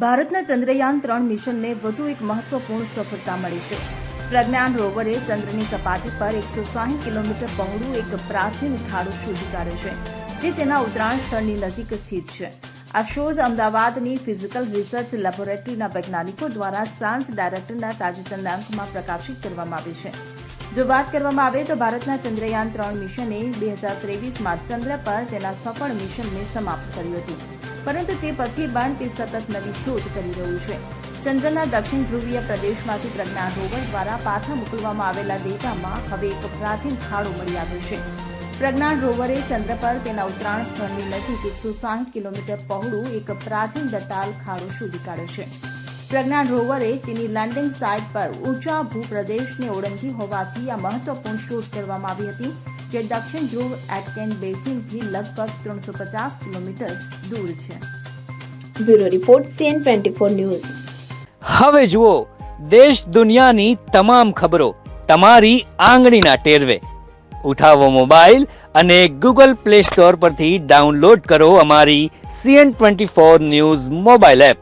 ભારતના ચંદ્રયાન ત્રણ મિશનને વધુ એક મહત્વપૂર્ણ સફળતા મળી છે. પ્રજ્ઞાન રોવરે ચંદ્રની સપાટી પર એકસો સાહીઠ કિલોમીટર પહોળું એક પ્રાચીન ખાડું શોધી કાઢ્યો છે, જે તેના ઉતરાણ સ્થળની નજીક સ્થિત છે. આ શોધ અમદાવાદની ફિઝિકલ રિસર્ચ લેબોરેટરીના વૈજ્ઞાનિકો દ્વારા સાયન્સ ડાયરેક્ટરના તાજેતરના અંકમાં પ્રકાશિત કરવામાં આવી છે. જો વાત કરવામાં આવે તો ભારતના ચંદ્રયાન ત્રણ મિશને બે હજાર ત્રેવીસમાં ચંદ્ર પર તેના સફળ મિશનને સમાપ્ત કર્યું હતું. પરંતુ તે પછી પણ તે સતત નવી શોધ કરી રહ્યું છે. ચંદ્રના દક્ષિણ ધ્રુવીય પ્રદેશમાંથી પ્રજ્ઞાન રોવર દ્વારા પાછા મોકલવામાં આવેલા ડેટામાં હવે એક પ્રાચીન ખાડો મળી આવ્યો છે. પ્રજ્ઞાન રોવરે ચંદ્ર પર તેના ઉત્તરાયણ સ્થળની નજીક એકસો સાહીઠ કિલોમીટર પહોળું એક પ્રાચીન દટાલ ખાડો શોધી કાઢ્યો છે. પ્રજ્ઞાન રોવરે તેની લેન્ડિંગ સાઇટ પર ઊંચા ભૂપ્રદેશને ઓળંગી હોવાથી આ મહત્વપૂર્ણ શોધ કરવામાં આવી હતી. જે દક્ષિણ ધ્રુવ એટકેન બેસિનથી લગભગ ત્રણસો પચાસ કિલોમીટર દૂર છે. Bureau report CN twenty four news. હવે જુઓ દેશ દુનિયાની તમામ ખબરો તમારી આંગળીના ટેરવે. ઉઠાવો મોબાઈલ અને ગૂગલ પ્લે સ્ટોર પરથી ડાઉનલોડ કરો અમારી CN twenty four news mobile app.